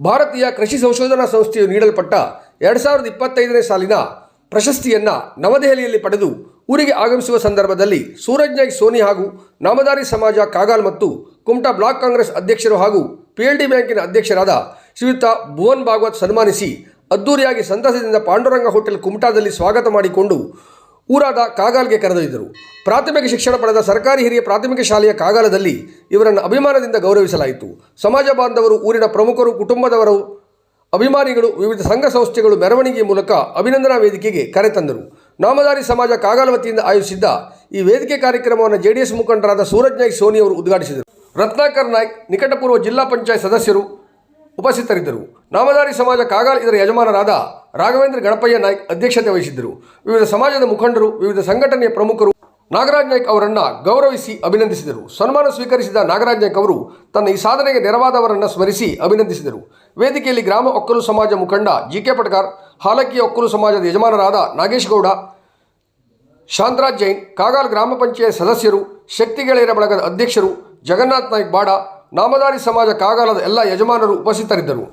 ಭಾರತೀಯ ಕೃಷಿ ಸಂಶೋಧನಾ ಸಂಸ್ಥೆಯು ನೀಡಲ್ಪಟ್ಟ ಎರಡು ಸಾವಿರದ ಇಪ್ಪತ್ತೈದನೇ ಸಾಲಿನ ಪ್ರಶಸ್ತಿಯನ್ನು ನವದೆಹಲಿಯಲ್ಲಿ ಪಡೆದು ಊರಿಗೆ ಆಗಮಿಸುವ ಸಂದರ್ಭದಲ್ಲಿ ಸೂರಜ್ ನಾಯ್ಕ್ ಸೋನಿ ಹಾಗೂ ನಾಮದಾರಿ ಸಮಾಜ ಕಾಗಾಲ್ ಮತ್ತು ಕುಮಟಾ ಬ್ಲಾಕ್ ಕಾಂಗ್ರೆಸ್ ಅಧ್ಯಕ್ಷರು ಹಾಗೂ ಪಿಎಲ್ಡಿ ಬ್ಯಾಂಕಿನ ಅಧ್ಯಕ್ಷರಾದ ಶ್ರೀಯುತ ಭುವನ್ ಭಾಗವತ್ ಸನ್ಮಾನಿಸಿ ಅದ್ದೂರಿಯಾಗಿ ಸಂತಸದಿಂದ ಪಾಂಡುರಂಗ ಹೋಟೆಲ್ ಕುಮಟಾದಲ್ಲಿ ಸ್ವಾಗತ ಮಾಡಿಕೊಂಡು ಊರಾದ ಕಾಗಾಲ್ಗೆ ಕರೆದೊಯ್ದರು. ಪ್ರಾಥಮಿಕ ಶಿಕ್ಷಣ ಪಡೆದ ಸರ್ಕಾರಿ ಹಿರಿಯ ಪ್ರಾಥಮಿಕ ಶಾಲೆಯ ಕಾಗಾಲದಲ್ಲಿ ಇವರನ್ನು ಅಭಿಮಾನದಿಂದ ಗೌರವಿಸಲಾಯಿತು. ಸಮಾಜ ಬಾಂಧವರು, ಊರಿನ ಪ್ರಮುಖರು, ಕುಟುಂಬದವರು, ಅಭಿಮಾನಿಗಳು, ವಿವಿಧ ಸಂಘ ಸಂಸ್ಥೆಗಳು ಮೆರವಣಿಗೆ ಮೂಲಕ ಅಭಿನಂದನಾ ವೇದಿಕೆಗೆ ಕರೆತಂದರು ನಾಮಧಾರಿ ಸಮಾಜ ಕಾಗಾಲ ವತಿಯಿಂದ ಆಯೋಜಿಸಿದ್ದ ಈ ವೇದಿಕೆ ಕಾರ್ಯಕ್ರಮವನ್ನು ಜೆಡಿಎಸ್ ಮುಖಂಡರಾದ ಸೂರಜ್ ನಾಯ್ಕ್ ಸೋನಿ ಅವರು ಉದ್ಘಾಟಿಸಿದರು. ರತ್ನಾಕರ್ ನಾಯ್ಕ್, ನಿಕಟಪೂರ್ವ ಜಿಲ್ಲಾ ಪಂಚಾಯತ್ ಸದಸ್ಯರು ಉಪಸ್ಥಿತರಿದ್ದರು. ನಾಮಧಾರಿ ಸಮಾಜ ಕಾಗಾಲ್ ಇದರ ಯಜಮಾನರಾದ ರಾಘವೇಂದ್ರ ಗಣಪಯ್ಯ ನಾಯ್ಕ್ ಅಧ್ಯಕ್ಷತೆ ವಹಿಸಿದ್ದರು. ವಿವಿಧ ಸಮಾಜದ ಮುಖಂಡರು, ವಿವಿಧ ಸಂಘಟನೆಯ ಪ್ರಮುಖರು ನಾಗರಾಜ್ ನಾಯ್ಕ್ ಅವರನ್ನು ಗೌರವಿಸಿ ಅಭಿನಂದಿಸಿದರು. ಸನ್ಮಾನ ಸ್ವೀಕರಿಸಿದ ನಾಗರಾಜ್ ನಾಯ್ಕ್ ಅವರು ತನ್ನ ಈ ಸಾಧನೆಗೆ ನೆರವಾದವರನ್ನು ಸ್ಮರಿಸಿ ಅಭಿನಂದಿಸಿದರು. ವೇದಿಕೆಯಲ್ಲಿ ಗ್ರಾಮ ಒಕ್ಕಲು ಸಮಾಜ ಮುಖಂಡ ಜಿ ಕೆ ಪಟ್ಕಾರ್, ಹಾಲಕ್ಕಿ ಒಕ್ಕಲು ಸಮಾಜದ ಯಜಮಾನರಾದ ನಾಗೇಶ್ ಗೌಡ, ಶಾಂತರಾಜ್ ಜೈನ್, ಕಾಗಾಲ್ ಗ್ರಾಮ ಪಂಚಾಯತ್ ಸದಸ್ಯರು ಶಕ್ತಿ ಗೆಳೆಯರ ಬಳಗದ ಅಧ್ಯಕ್ಷರು ಜಗನ್ನಾಥ್ ನಾಯ್ಕ್ ಬಾಡ ನಾಮದಾರಿ ಸಮಾಜ ಕಾಗಾಲದ ಎಲ್ಲ ಯಜಮಾನರು ಉಪಸ್ಥಿತರಿದ್ದರು.